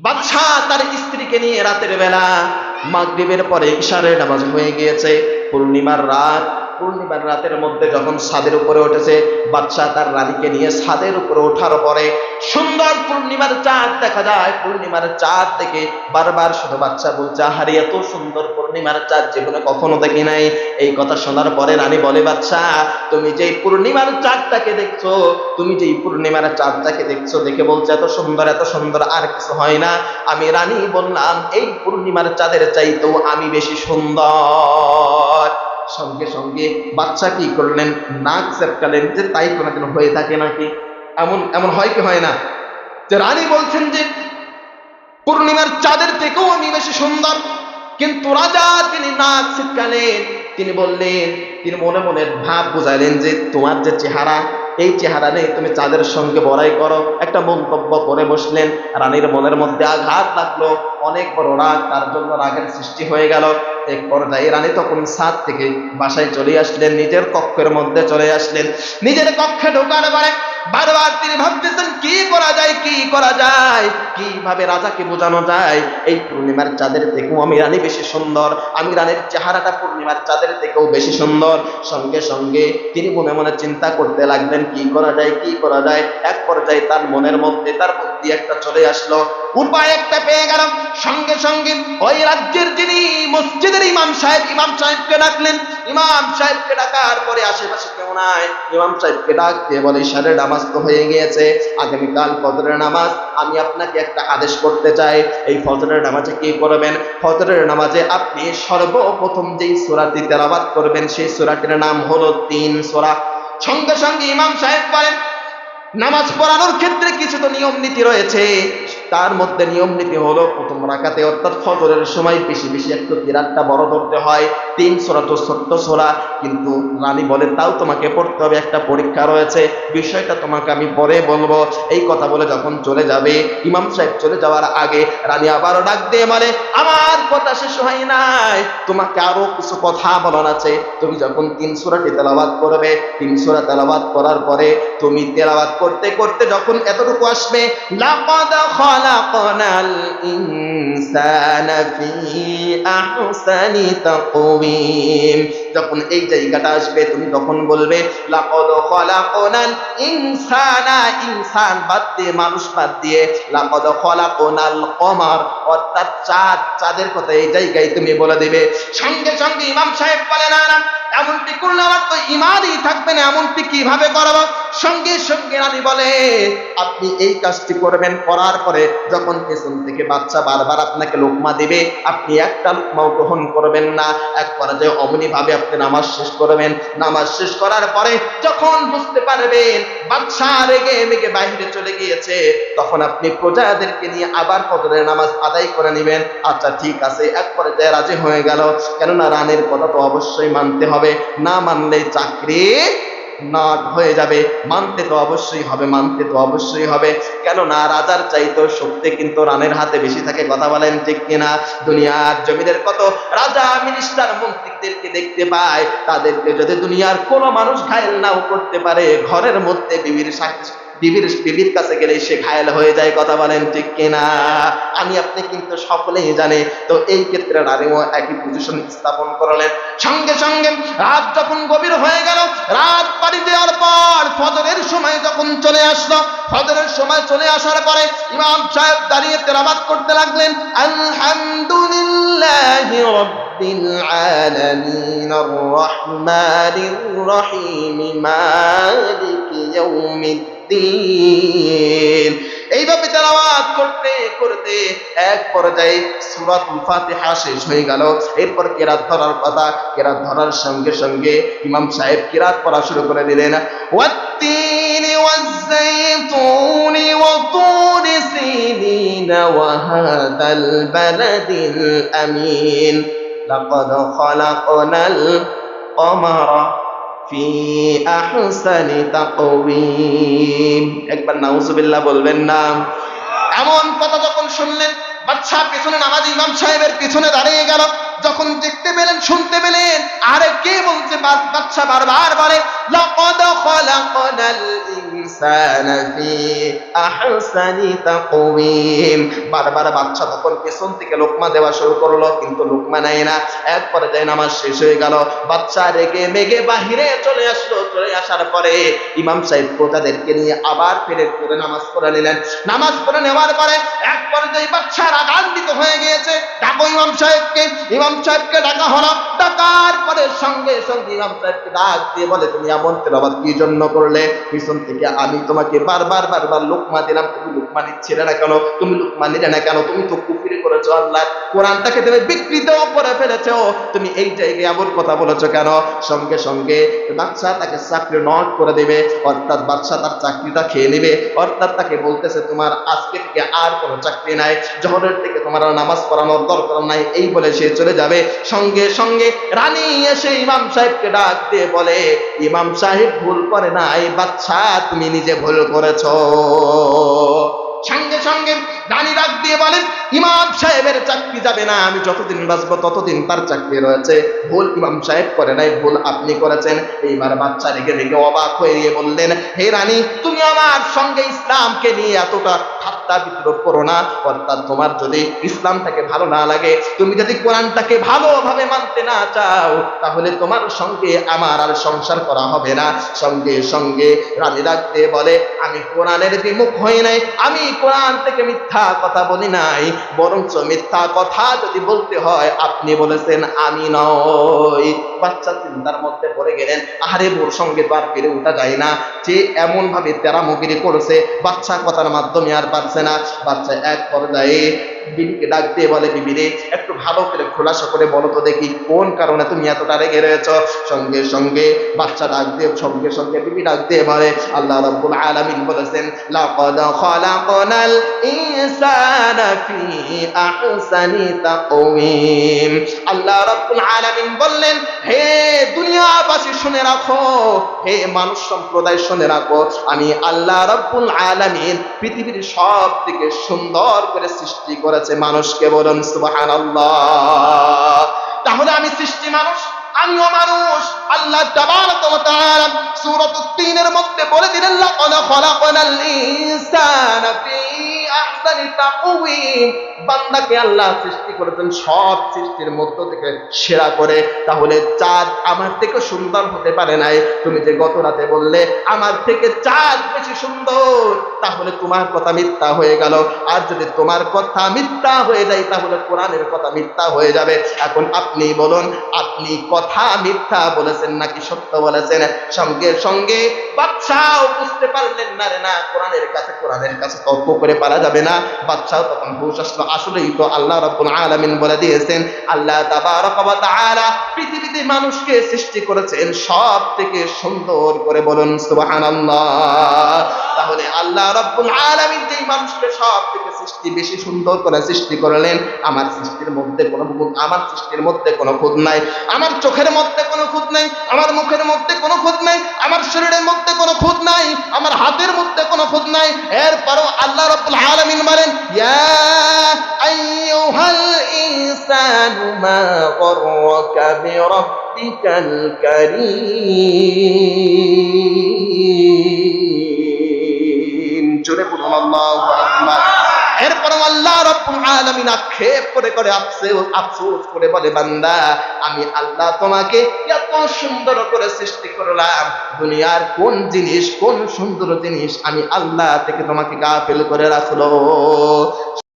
বাদশাহ তার স্ত্রীকে নিয়ে রাতের বেলা মাগরিবের পরে ইশারের নামাজ হয়ে গিয়েছে। পূর্ণিমার রাত পূর্ণিমার রাতের মধ্যে যখন ছাদের উপরে উঠেছে, বাদশাহ তার রানীকে নিয়ে ছাদের উপরে ওঠার পরে সুন্দর পূর্ণিমার চাঁদ দেখা যায়। পূর্ণিমার চাঁদ থেকে বারবার শুধু বাচ্চা বলছে, আহারে, এত সুন্দর পূর্ণিমার চাঁদ জীবনে কখনো দেখি নাই। এই কথা শোনার পরে রানী বলে বাচ্চা তুমি যেই পূর্ণিমার চাঁদটাকে দেখছ, তুমি যেই পূর্ণিমার চাঁদটাকে দেখছ, দেখে বলছে, এত সুন্দর এত সুন্দর, আর কিছু হয় না। আমি রানী বললাম, এই পূর্ণিমার চাঁদের চাইতেও আমি বেশি সুন্দর। সঙ্গে সঙ্গে বাচ্চা কি করলেন? নাক চেপকালেন যে তাই কোনোদিন হয়ে থাকে নাকি? এমন এমন হয় কি হয় না? যে রানী বলছেন যে, পূর্ণিমার চাঁদের থেকেও আমি বেশি সুন্দর। কিন্তু রাজা তিনি নাক ছিটকালেন। তিনি বললেন, তিনি মনে মনে ভাব বুঝাইলেন যে তোমার যে চেহারা, এই চেহারা নেই, তুমি চাঁদের সঙ্গে বড়াই করো। একটা মন্তব্য করে বসলেন। রানীর মনের মধ্যে আঘাত লাগল। অনেক বড় রাগ, তার জন্য রাগের সৃষ্টি হয়ে গেল। এক পর্যায়ে রানী তখন ছাদ থেকে বাসায় চলে আসলেন। নিজের কক্ষের মধ্যে চলে আসলেন। নিজের কক্ষে ঢোকার পরে বারবার তিনি ভাবতেছেন, কি করা যায়, কি করা যায়, কীভাবে রাজাকে বোঝানো যায়? এই পূর্ণিমার চাঁদের থেকেও আমি রানী বেশি সুন্দর, আমি রানীর চেহারাটা পূর্ণিমার চাঁদের থেকেও বেশি সুন্দর। সঙ্গে সঙ্গে তিনি মনে মনে চিন্তা করতে লাগলেন, কি করা যায়, কি করা যায়? এক পর্যায়ে তার মনের মধ্যে, তার বুদ্ধি একটা চলে আসলো। উপায় একটা পেয়ে গেল সঙ্গে সঙ্গে ওই রাজ্যের যিনি মসজিদের ইমাম সাহেব, ইমাম সাহেবকে ডাকলেন। ইমাম সাহেবকে ডাকার পরে আশেপাশে কেউ নাই। ইমাম সাহেবকে ডাক দিয়ে বলে নামাজ তো হয়ে গিয়েছে। আগামীকাল ফজরের নামাজ। আমি আপনাকে একটা আদেশ করতে চাই। এই ফজরের নামাজে কি করবেন? ফজরের নামাজে আপনি সর্বপ্রথম যেই সূরাটি তেলাওয়াত করবেন, সেই সূরাটির নাম হলো তিন সোরা। সঙ্গে সঙ্গে ইমাম সাহেব বলেন নামাজ পড়ানোর ক্ষেত্রে কিছু তো নিয়ম নীতি রয়েছে। তার মধ্যে নিয়ম নীতি হলো প্রথম রাকাতে, অর্থাৎ ফজরের সময় বেশি বেশি একটু কিরাতটা বড় ধরতে হয়, তিন সোরা তো ছোট্ট সোরা। কিন্তু রানী বলে, তাও তোমাকে পড়তে হবে, একটা পরীক্ষা রয়েছে, বিষয়টা তোমাকে আমি পরে বলব। এই কথা বলে যখন চলে যাবে, ইমাম সাহেব চলে যাওয়ার আগে রানী আবারও ডাক দিয়ে বলে, আমার কথা শেষ হয় নাই, তোমাকে আরও কিছু কথা বলার আছে। তুমি যখন তিন সুরাটি তেলাবাদ করবে, তিন সুরা তেলাবাদ করার পরে তুমি তেলাবাদ করতে করতে যখন এতটুকু আসবে, লাকাদ খালাকনাল ইনসানা ফি আহসানি তাকওয়িম। যখন এই জায়গাটা আসবে, তুমি তখন বলবে, লাকাদ ইনসানা। বাদ দিয়ে, মানুষ বাদ দিয়ে, লাকাদ কমার। অর্থাৎ চাঁদ, চাঁদের কথা এই জায়গায় তুমি বলে দিবে। সঙ্গে সঙ্গে ইমাম সাহেব বলে, না না, এমনটি করলে আমার তো ইমানই থাকবে না, এমনটি কীভাবে করব? সঙ্গে সঙ্গে রানী বলে, আপনি এই কাজটি করবেন, করার পরে যখন পেছন থেকে বাচ্চা বারবার আপনাকে লোকমা দিবে, আপনি একটা লোকমাও গ্রহণ করবেন না। এক পর্যায়ে অমনি ভাবে আপনি নামাজ শেষ করবেন। নামাজ শেষ করার পরে যখন বুঝতে পারবেন বাচ্চা রেগে মেগে বাইরে চলে গিয়েছে, তখন আপনি প্রজাদেরকে নিয়ে আবার ফজরের নামাজ আদায় করে নেবেন। আচ্ছা ঠিক আছে, এক পর্যায়ে রাজি হয়ে গেল। কেননা রানের কথা তো অবশ্যই মানতে হবে। না মানলে চাকরি নট হয়ে যাবে। মানতে তো অবশ্যই হবে, মানতে তো অবশ্যই হবে। কেননা রাজার চাইতো শক্তি কিন্তু রানের হাতে বেশি থাকে, কথা বলেন ঠিক কিনা? দুনিয়ার জমিদের কত? রাজা মিনিস্টার মন্ত্রীদেরকে দেখতে পায়। তাদেরকে যদি দুনিয়ার কোনো মানুষ ঘায়েল নাও করতে পারে, ঘরের মধ্যে বিবির সাক্ষী বিবির বিবির কাছে গেলে সে ঘায়েল হয়ে যায়, কথা বলেন ঠিক কিনা? আমি, আপনি কিন্তু সকলেই জানে। তো এই ক্ষেত্রে নারীও একই পজিশন স্থাপন করলেন। সঙ্গে সঙ্গে রাত যখন গভীর হয়ে গেল, রাত পাড়ি দেওয়ার পর ফজরের সময় যখন চলে আসলো, ফজরের সময় চলে আসার পরে ইমাম সাহেব দাঁড়িয়ে তেলাবাদ করতে লাগলেন, আলহামদুলিল্লাহি রাব্বিল আলামিন আর রহমানির রহিম, মালিকি ইয়াউমিদ্দিন এইভাবে তেলাওয়াত করতে করতে এক পর্যায়ে সূরাতুল ফাতিহা শেষ হয়ে গেল এরপর কেরাত ধরার কথা কেরাত ধরার সঙ্গে সঙ্গে ইমাম সাহেব কেরাত পড়া শুরু করে দিলেন والتين والزيتون وطور سينين وهذا البلد الأمين لقد خلقنا القمر ফি আহসানি তাকওয়িম। একবার নাউজুবিল্লাহ বলবেন না। এমন কথা যখন শুনলেন বাচ্চা পিছনে নামাজ ইমাম সাহেবের পিছনে দাঁড়িয়ে গেল। যখন দেখতে পেলেন, শুনতে পেলেন, আরে কে বলছে বাচ্চা বারবার বলে, লাকাদ ইনসানা ফি আহসানি তাকওয়িম। বারবার বাচ্চা তখন পেছন থেকে লোকমা দেওয়া শুরু করল, কিন্তু লোকমা না। এক নামাজ শেষ হয়ে গেল বাচ্চা রেগে মেগে বাহিরে চলে আসলো। চলে আসার পরে ইমাম সাহেব প্রজাদেরকে নিয়ে আবার ফেরে করে নামাজ পড়ে নিলেন। নামাজ পড়ে নেওয়ার পরে এক পর্যায়ে বাচ্চা রাগান্বিত হয়ে গিয়েছে। ডাকো ইমাম সাহেবকে। ইমাম সাহেবকে ডাকা হলো ডাকার পরে সঙ্গে সঙ্গে ইমাম সাহেবকে ডাক দিয়ে বলে, তুমি এমন তেলাবাদ কি জন্য করলে? পিছন থেকে আমি তোমাকে বারবার বারবার লোকমা দিলাম। তুমি লোকমা নিচ্ছিলে না কেন? তুমি লোকমা নিলে না কেন? তুমি তো কুফিরি করেছ আল্লাহ। কোরআনটাকে তুমি বিকৃতও করে ফেলেছো। তুমি এই জায়গায় এমন কথা বলেছ কেন? সঙ্গে সঙ্গে বাচ্চা তাকে চাকরি নট করে দেবে। অর্থাৎ বাচ্চা তার চাকরিটা খেয়ে নেবে। অর্থাৎ তাকে বলতেছে, তোমার আজকে থেকে আর কোনো চাকরি নাই। জহরের থেকে তোমার নামাজ পড়ানোর দরকার নাই। এই বলে সে চলে যাবে। সঙ্গে সঙ্গে রানী এসে ইমাম সাহেবকে ডাক দিয়ে বলে, ইমাম সাহেব, ভুল করে নাই বাচ্চা তুমি নিজে ভুল করেছ। সঙ্গে সঙ্গে রানী ডাক দিয়ে বলেন, ইমাম সাহেবের চাকরি যাবে না, আমি যতদিন বাঁচবো ততদিন তার চাকরি রয়েছে। ভুল ইমাম সাহেব করে নাই, ভুল আপনি করেছেন। এইবার বাচ্চা রেগে রেগে অবাক হয়ে গিয়ে বললেন, হে রানী, তুমি আমার সঙ্গে ইসলামকে নিয়ে এতটা ঠাট্টা বিদ্রোহ করো না। অর্থাৎ তোমার যদি ইসলামটাকে ভালো না লাগে, তুমি যদি কোরআনটাকে ভালোভাবে মানতে না চাও, তাহলে তোমার সঙ্গে আমার আর সংসার করা হবে না। সঙ্গে সঙ্গে রানী রাখতে বলে, আমি কোরআনের বিমুখ হই নাই। আমি কোরআন থেকে মিথ্যা কথা বলি নাই, বরঞ্চ মিথ্যা কথা যদি বলতে হয়, আপনি বলেছেন, আমি নই। বাচ্চা চিন্তার মধ্যে পড়ে গেলেন আরে বোর সঙ্গে তো আর ফিরে উঠা যায় না। যে এমন ভাবে তেরামগিরি করেছে, বাচ্চা কথার মাধ্যমে আর পারছে না। বাচ্চা এক পর্যায়ে বিবিকে ডাক দিয়ে বলে, বিবি রে, একটু ভালো করে খোলাসা করে বলো তো দেখি, কোন কারণে তুমি এতটা রেগে রয়েছ? সঙ্গে সঙ্গে বাচ্চা ডাক দিয়ে, সঙ্গে সঙ্গে বিবি ডাক দিয়ে বলে, আল্লাহ রাব্বুল আলামিন বলেছেন, লাকাদ খালাকনাল ইনসানা ফি আহসানি তাকওয়িম। আল্লাহ রাব্বুল আলামিন বললেন, হে দুনিয়াবাসী, শুনে রাখো, হে মানুষ সম্প্রদায়, শুনে রাখো, আমি আল্লাহ রাব্বুল আলামিন পৃথিবীর সব থেকে সুন্দর করে সৃষ্টি করেছে মানুষকে বলুন সুবাহান তাহলে আমি সৃষ্টি মানুষ, আমিও মানুষ। আল্লাহ সুরত ওয়া তাআলা তিনের মধ্যে বলে দিলেন, লাকাদ খালাকনাল ইনসানা ফি আহসানি বান্দাকে আল্লাহ সৃষ্টি করেছেন সব সৃষ্টির মধ্য থেকে সেরা করে। তাহলে চাঁদ আমার থেকে সুন্দর হতে পারে নাই। তুমি যে গত রাতে বললে, আমার থেকে চাঁদ বেশি সুন্দর তাহলে তোমার কথা মিথ্যা হয়ে গেল। আর যদি তোমার কথা মিথ্যা হয়ে যায়, তাহলে কোরআনের কথা মিথ্যা হয়ে যাবে। এখন আপনি বলুন, আপনি কথা মিথ্যা বলেছেন নাকি সত্য বলেছেন? সঙ্গে সঙ্গে বাচ্চাও বুঝতে পারলেন না রে না, কোরআনের কাছে কোরআনের কাছে তর্ক করে পারা যাবে না, বাচ্চাও তখন হুশ আসলো। আসলেই তো আল্লাহ রাব্বুল আলামিন বলে দিয়েছেন, আল্লাহ তাআলা পৃথিবীতে মানুষকে সৃষ্টি করেছেন সব থেকে সুন্দর করে বলুন, সুবহানাল্লাহ। তাহলে আল্লাহ রাব্বুল আলামিন যেই মানুষকে সব থেকে সৃষ্টি, বেশি সুন্দর করে সৃষ্টি করলেন, আমার সৃষ্টির মধ্যে কোনো আমার সৃষ্টির মধ্যে কোনো খুঁত নাই। আমার চোখের মধ্যে কোনো খুঁত নাই, আমার মুখের মধ্যে কোনো খুঁত নাই, আমার শরীরের মধ্যে কোনো খুঁত নাই, আমার হাতের মধ্যে কোনো নাই। এর পরও আল্লাহ রব্বুল আলামিন বলেন, ইয়া আইয়ুহাল ইনসানু মা গররাকা বিরাব্বিকাল কারীম। জোরে বলুন, আল্লাহু আকবার। এরপর আল্লাহ রব্বুল আলামিন আক্ষেপ করে করে আফসোস আফসোস করে বলে, বান্দা, আমি আল্লাহ তোমাকে এত সুন্দর করে সৃষ্টি করলাম। দুনিয়ার কোন জিনিস, কোন সুন্দর জিনিস আমি আল্লাহ থেকে তোমাকে গাফেল করে রাখল।